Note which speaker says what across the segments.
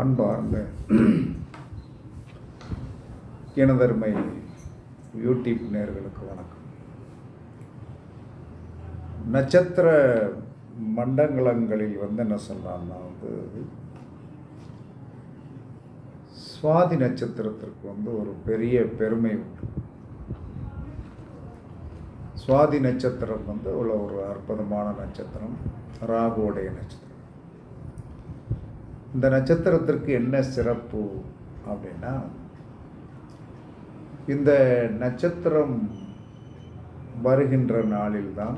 Speaker 1: அன்பார்ந்த எனதருமை யூடியூப் நேர்களுக்கு வணக்கம். நட்சத்திர மண்டலங்களில் வந்து என்ன சொல்கிறான்னா வந்து சுவாதி நட்சத்திரத்திற்கு வந்து ஒரு பெரிய பெருமை உண்டு. சுவாதி நட்சத்திரம் வந்து உள்ள ஒரு அற்புதமான நட்சத்திரம் ராகுவுடைய நட்சத்திரம். இந்த நட்சத்திரத்திற்கு என்ன சிறப்பு அப்படின்னா இந்த நட்சத்திரம் வருகின்ற நாளில்தான்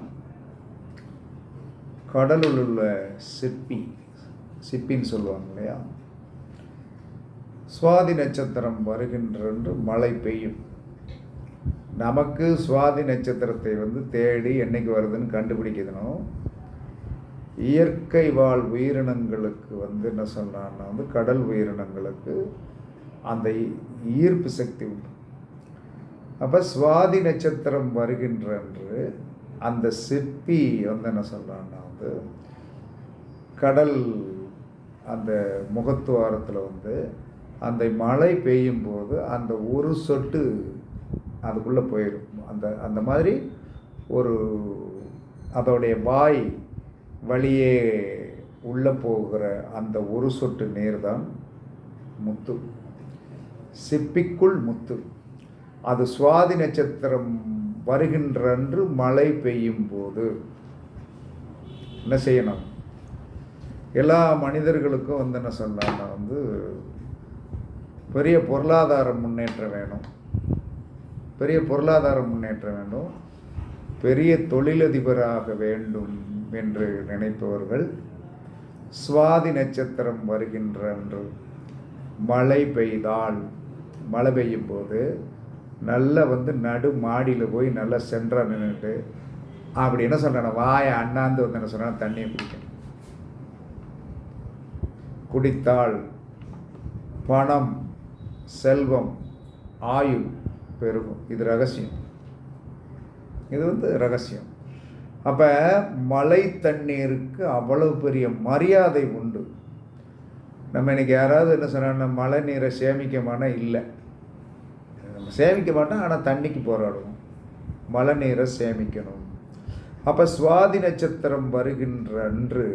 Speaker 1: கடலில் உள்ள சிப்பி சிப்பின்னு சொல்லுவாங்க இல்லையா? சுவாதி நட்சத்திரம் வருகின்றன்று மழை பெய்யும். நமக்கு சுவாதி நட்சத்திரத்தை வந்து தேடி என்னைக்கு வருதுன்னு கண்டுபிடிக்கணும். இயற்கை வாழ் உயிரினங்களுக்கு வந்து என்ன சொல்கிறான்னா வந்து கடல் உயிரினங்களுக்கு அந்த ஈர்ப்பு சக்தி உண்டு. அப்போ சுவாதி நட்சத்திரம் வருகின்ற என்று அந்த சிற்பி வந்து என்ன சொல்கிறான்னா வந்து கடல் அந்த முகத்துவாரத்தில் வந்து அந்த மழை பெய்யும் போது அந்த ஒரு சொட்டு அதுக்குள்ளே போயிடும். அந்த அந்த மாதிரி ஒரு அதோடைய வாய் வழியே உள்ளே போகிற அந்த ஒரு சொட்டு நீர் தான் முத்து. சிப்பிக்குள் முத்து. அது சுவாதி நட்சத்திரம் வருகின்றன்று மழை பெய்யும் போது. என்ன செய்யணும்? எல்லா மனிதர்களுக்கும் வந்து என்ன சொன்னான்னா வந்து பெரிய பொருளாதார முன்னேற்றம் வேணும். பெரிய பொருளாதார முன்னேற்றம் வேண்டும் பெரிய தொழிலதிபராக வேண்டும். என்று நினைப்பவர்கள் சுவாதி நட்சத்திரம் வருகின்ற அன்று மழை பெய்தால் மழை பெய்யும் போது நல்லா வந்து நடு மாடியில் போய் நல்லா சென்றாக நின்றுட்டு அப்படி என்ன சொல்கிறேன் வாயை அண்ணாந்து வந்து என்ன சொல்கிறேன் தண்ணியை குடிக்கணும். குடித்தால் பணம் செல்வம் ஆயுள் பெருகும். இது ரகசியம். இது வந்து ரகசியம். அப்போ மழை தண்ணீருக்கு அவ்வளவு பெரிய மரியாதை உண்டு. நம்ம இன்னைக்கு யாராவது என்ன சொன்னா மழை நீரை சேமிக்கமானா இல்லை. நம்ம சேமிக்க மாட்டோம் ஆனால் தண்ணிக்கு போராடுவோம். மழை நீரை சேமிக்கணும். அப்போ சுவாதி நட்சத்திரம் வருகின்ற அன்று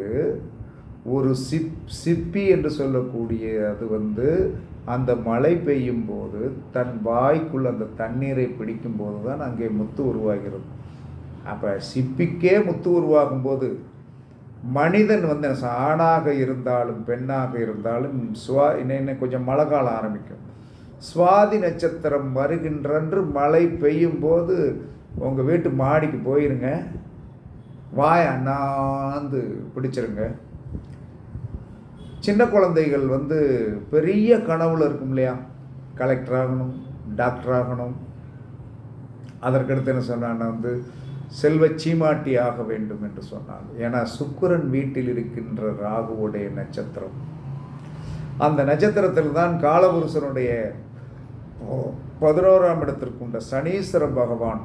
Speaker 1: ஒரு சிப் சிப்பி என்று சொல்லக்கூடிய அது வந்து அந்த மழை பெய்யும் போது தன் வாய்க்குள் அந்த தண்ணீரை பிடிக்கும் போது தான் அங்கே முத்து உருவாகிறது. அப்போ சிப்பிக்கே முத்து உருவாகும் போது மனிதன் வந்து ஆணாக இருந்தாலும் பெண்ணாக இருந்தாலும் சுவா இன்னும் கொஞ்சம் மழை காலம் ஆரம்பிக்கும். சுவாதி நட்சத்திரம் வருகின்றன்று மழை பெய்யும் போது உங்கள் வீட்டு மாடிக்கு போயிருங்க. வாய் அண்ணாந்து பிடிச்சிருங்க. சின்ன குழந்தைகள் வந்து பெரிய கனவுல இருக்கும் இல்லையா? கலெக்டர் ஆகணும் டாக்டர் ஆகணும் அதற்கடுத்து என்ன சொன்னான்னா வந்து செல்வ சீமாட்டி ஆக வேண்டும் என்று சொன்னான் ஏன்னா சுக்கிரன் வீட்டில் இருக்கின்ற ராகுவுடைய நட்சத்திரம். அந்த நட்சத்திரத்தில் தான் காலபுருஷனுடைய பதினோராம் இடத்திற்குண்ட சனீஸ்வர பகவான்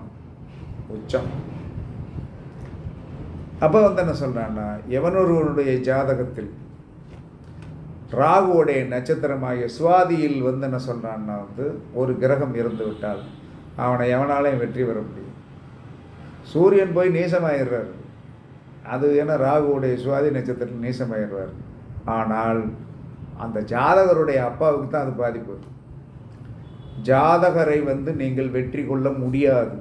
Speaker 1: உச்சம். அப்போ வந்து என்ன சொல்கிறான்னா எவனொருவனுடைய ஜாதகத்தில் ராகுவோடைய நட்சத்திரமாகிய சுவாதியில் வந்து என்ன சொல்கிறான்னா வந்து ஒரு கிரகம் இருந்து விட்டால் அவனை எவனாலையும் வெற்றி பெற முடியும். சூரியன் போய் நீசமாயிடுறார். அது ஏன்னா ராகுவுடைய சுவாதி நட்சத்திரத்தில் நீசமாயிடுறார். ஆனால் அந்த ஜாதகருடைய அப்பாவுக்கு தான் அது பாதிப்பு. ஜாதகரை வந்து நீங்கள் வெற்றி கொள்ள முடியாது.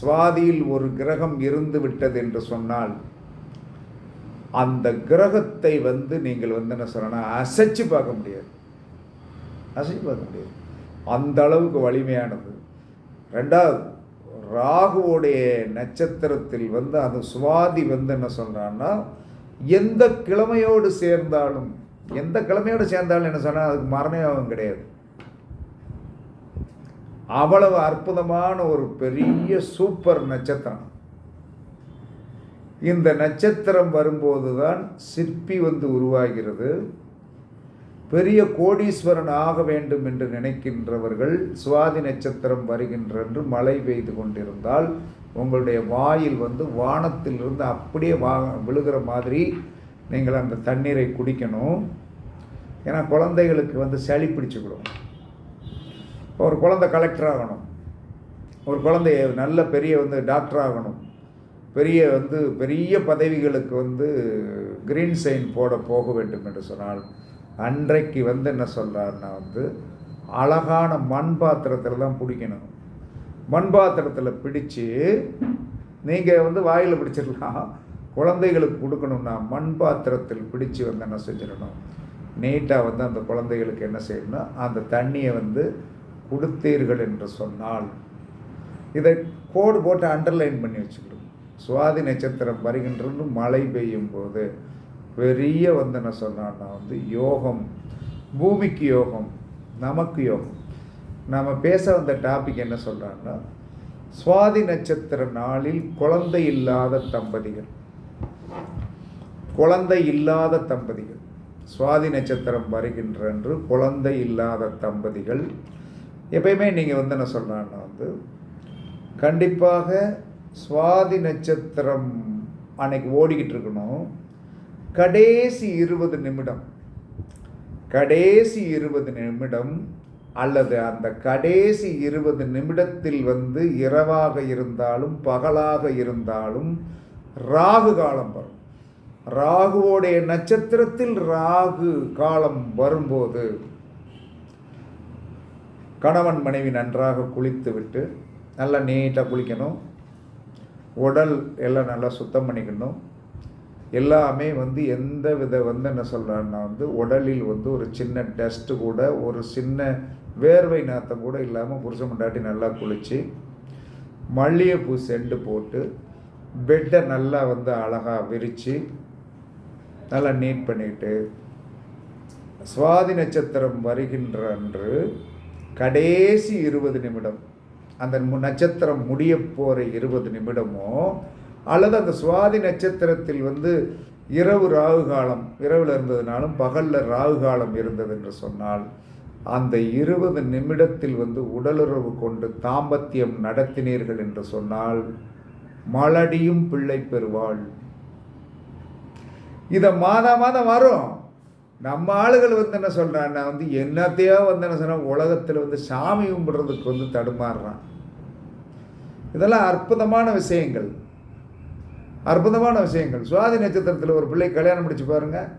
Speaker 1: சுவாதியில் ஒரு கிரகம் இருந்து விட்டது என்று சொன்னால் அந்த கிரகத்தை வந்து நீங்கள் வந்து என்ன சொல்லணும் அசைச்சு பார்க்க முடியாது. அசைச்சு பார்க்க முடியாது. அந்த அளவுக்கு வலிமையானது. ரெண்டாவது ராகுவோடைய நட்சத்திரத்தில் வந்து அந்த சுவாதி வந்து என்ன சொல்கிறான்னா எந்த கிழமையோடு சேர்ந்தாலும் எந்த கிழமையோடு சேர்ந்தாலும் என்ன சொன்னால் அதுக்கு மரணயோகம் கிடையாது. அவ்வளவு அற்புதமான ஒரு பெரிய சூப்பர் நட்சத்திரம். இந்த நட்சத்திரம் வரும்போது தான் சிற்பி வந்து உருவாகிறது. பெரிய கோடீஸ்வரன் ஆக வேண்டும் என்று நினைக்கின்றவர்கள் சுவாதி நட்சத்திரம் வருகின்றென்று மழை பெய்து கொண்டிருந்தால் உங்களுடைய வாயில் வந்து வானத்திலிருந்து அப்படியே வா விழுகிற மாதிரி நீங்கள் அந்த தண்ணீரை குடிக்கணும். ஏன்னா குழந்தைகளுக்கு வந்து சளி பிடிச்சிக்கிடும். ஒரு குழந்தை கலெக்டர் ஆகணும். ஒரு குழந்தை நல்ல பெரிய வந்து டாக்டர் ஆகணும். பெரிய வந்து பெரிய பதவிகளுக்கு வந்து கிரீன் சைன் போட போக வேண்டும் என்று சொன்னால் அன்றைக்கு வந்து என்ன சொல்கிறாருன்னா வந்து அழகான மண் பாத்திரத்தில் தான் பிடிக்கணும். மண் பாத்திரத்தில் பிடிச்சு நீங்கள் வந்து வாயில் பிடிச்சிடலாம். குழந்தைகளுக்கு கொடுக்கணும்னா மண் பாத்திரத்தில் பிடிச்சு வந்து என்ன செஞ்சிடணும். நீட்டாக வந்து அந்த குழந்தைகளுக்கு என்ன செய்யணும் அந்த தண்ணியை வந்து கொடுத்தீர்கள் என்று சொன்னால். இதை கோடு போட்டு அண்டர்லைன் பண்ணி வச்சுக்கணும். சுவாதி நட்சத்திரம் வருகின்றது மழை பெய்யும் போது. பெரிய வந்து என்ன சொன்னான்னா வந்து யோகம் பூமிக்கு யோகம் நமக்கு யோகம். நாம் பேச வந்த டாபிக் என்ன சொல்கிறான்னா சுவாதி நட்சத்திர நாளில் குழந்தை இல்லாத தம்பதிகள். குழந்தை இல்லாத தம்பதிகள். சுவாதி நட்சத்திரம் வருகின்றன்று குழந்தை இல்லாத தம்பதிகள். எப்பயுமே நீங்கள் வந்து என்ன சொல்கிறான்னா வந்து கண்டிப்பாக சுவாதி நட்சத்திரம் அன்னைக்கு ஓடிக்கிட்டு இருக்கணும். கடைசி இருபது நிமிடம். கடைசி இருபது நிமிடம் அல்லது அந்த கடைசி இருபது நிமிடத்தில் வந்து இரவாக இருந்தாலும் பகலாக இருந்தாலும் ராகு காலம் வரும். ராகுவோடைய நட்சத்திரத்தில் ராகு காலம் வரும்போது கணவன் மனைவி நன்றாக குளித்துவிட்டு நல்லா நீட்டாக குளிக்கணும். உடல் எல்லாம் நல்லா சுத்தம் பண்ணிக்கணும். எல்லாமே வந்து எந்த வித வந்து என்ன சொல்கிறான்னா வந்து உடலில் வந்து ஒரு சின்ன டஸ்ட்டு கூட ஒரு சின்ன வேர்வை நாத்தம் கூட இல்லாமல் புருஷன் முண்டாட்டி நல்லா குளித்து மல்லிகைப்பூ செண்டு போட்டு பெட்டை நல்லா வந்து அழகாக விரித்து நல்லா நீட் பண்ணிட்டு சுவாதி நட்சத்திரம் வருகின்ற அன்று கடைசி இருபது நிமிடம் அந்த நட்சத்திரம் முடிய போகிற இருபது நிமிடமும் அல்லது அந்த சுவாதி நட்சத்திரத்தில் வந்து இரவு ராகு காலம் இரவில் இருந்ததுனாலும் பகலில் ராகு காலம் இருந்தது என்று சொன்னால் அந்த இருபது நிமிடத்தில் வந்து உடலுறவு கொண்டு தாம்பத்தியம் நடத்தினீர்கள் என்று சொன்னால் மலடியும் பிள்ளை பெறுவாள். இதை மாதா மாதம் வரும் நம்ம ஆளுகள் வந்து என்ன சொல்கிறான்னா வந்து என்னத்தையோ வந்து என்ன சொன்னால் உலகத்தில் வந்து சாமி கும்பிட்றதுக்கு வந்து தடுமாறுறான். இதெல்லாம் அற்புதமான விஷயங்கள். அற்புதமான விஷயங்கள். சுவாதி நட்சத்திரத்தில் ஒரு பிள்ளை கல்யாணம் முடிச்சு பாருங்கள்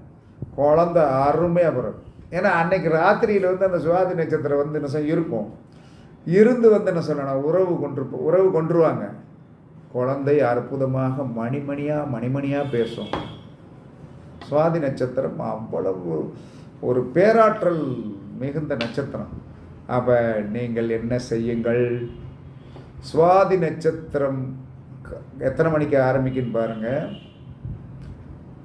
Speaker 1: குழந்த அருமையாக பிறகு ஏன்னா அன்னைக்கு ராத்திரியில் வந்து அந்த சுவாதி நட்சத்திரம் வந்து என்ன சொல்ல இருக்கும். இருந்து வந்து என்ன சொல்லணும்? உறவு கொண்டு உறவு கொண்டுருவாங்க குழந்தை அற்புதமாக மணிமணியாக மணிமணியாக பேசும். சுவாதி நட்சத்திரம் அவ்வளவு ஒரு பேராற்றல் மிகுந்த நட்சத்திரம். அப்போ நீங்கள் என்ன செய்யுங்கள்? சுவாதி நட்சத்திரம் எத்தனை மணிக்கு ஆரம்பிக்குன்னு பாருங்கள்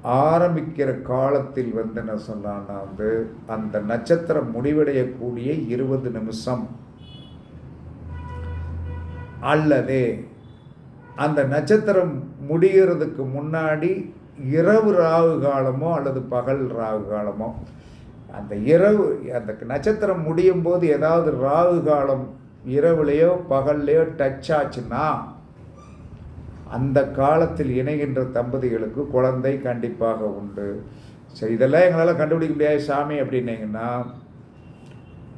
Speaker 1: ஆரம்பிக்கிற காலத்தில் வந்து என்ன சொன்னான்னா வந்து அந்த நட்சத்திரம் முடிவடையக்கூடிய இருபது நிமிஷம். அல்லது அந்த நட்சத்திரம் முடிகிறதுக்கு முன்னாடி இரவு ராகு காலமோ அல்லது பகல் ராகு காலமோ அந்த இரவு அந்த நட்சத்திரம் முடியும் போது ஏதாவது ராகு காலம் இரவுலேயோ பகல்லையோ டச் ஆச்சுன்னா அந்த காலத்தில் இணைகின்ற தம்பதிகளுக்கு குழந்தை கண்டிப்பாக உண்டு. சரி இதெல்லாம் எங்களால் கண்டுபிடிக்க முடியாது சாமி அப்படின்னீங்கன்னா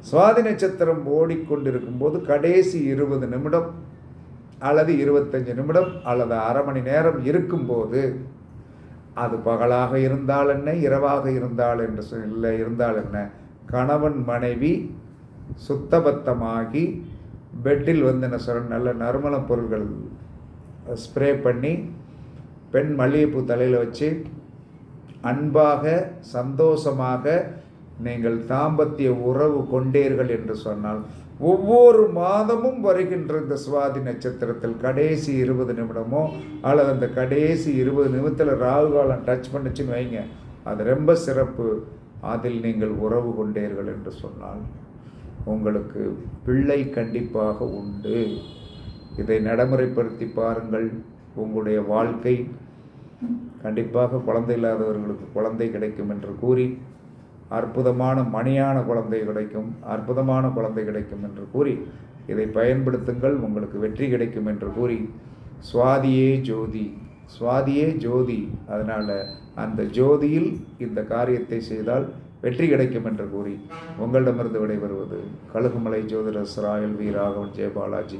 Speaker 1: சுவாதி நட்சத்திரம் ஓடிக்கொண்டிருக்கும் போது கடைசி இருபது நிமிடம் அல்லது இருபத்தஞ்சு நிமிடம் அல்லது அரை மணி நேரம் இருக்கும்போது அது பகலாக இருந்தால் என்ன இரவாக இருந்தால் என்று இல்லை இருந்தால் என்ன கணவன் மனைவி சுத்தபத்தமாகி பெட்டில் வந்து என்ன சொல்ற நல்ல நறுமண பொருள்கள் ஸ்ப்ரே பண்ணி பெண் மல்லிகைப்பூ தலையில் வச்சு அன்பாக சந்தோஷமாக நீங்கள் தாம்பத்திய உறவு கொண்டீர்கள் என்று சொன்னால் ஒவ்வொரு மாதமும் வருகின்ற இந்த சுவாதி நட்சத்திரத்தில் கடைசி இருபது நிமிடமோ அல்லது அந்த கடைசி இருபது நிமிடத்தில் ராகு காலம் டச் பண்ணிச்சுன்னு வைங்க. அது ரொம்ப சிறப்பு. அதில் நீங்கள் உறவு கொண்டீர்கள் என்று சொன்னால் உங்களுக்கு பிள்ளை கண்டிப்பாக உண்டு. இதை நடைமுறைப்படுத்தி பாருங்கள். உங்களுடைய வாழ்க்கை கண்டிப்பாக குழந்தை இல்லாதவர்களுக்கு குழந்தை கிடைக்கும் என்று கூறி அற்புதமான மணியான குழந்தை கிடைக்கும் அற்புதமான குழந்தை கிடைக்கும் என்று கூறி இதை பயன்படுத்துங்கள். உங்களுக்கு வெற்றி கிடைக்கும் என்று கூறி சுவாதியே ஜோதி சுவாதியே ஜோதி. அதனால் அந்த ஜோதியில் இந்த காரியத்தை செய்தால் வெற்றி கிடைக்கும் என்று கூறி உங்களிடமிருந்து விடைபெறுவது கழுகுமலை ஜோதிடர் ராயல் வி ராகவன் ஜெயபாலாஜி.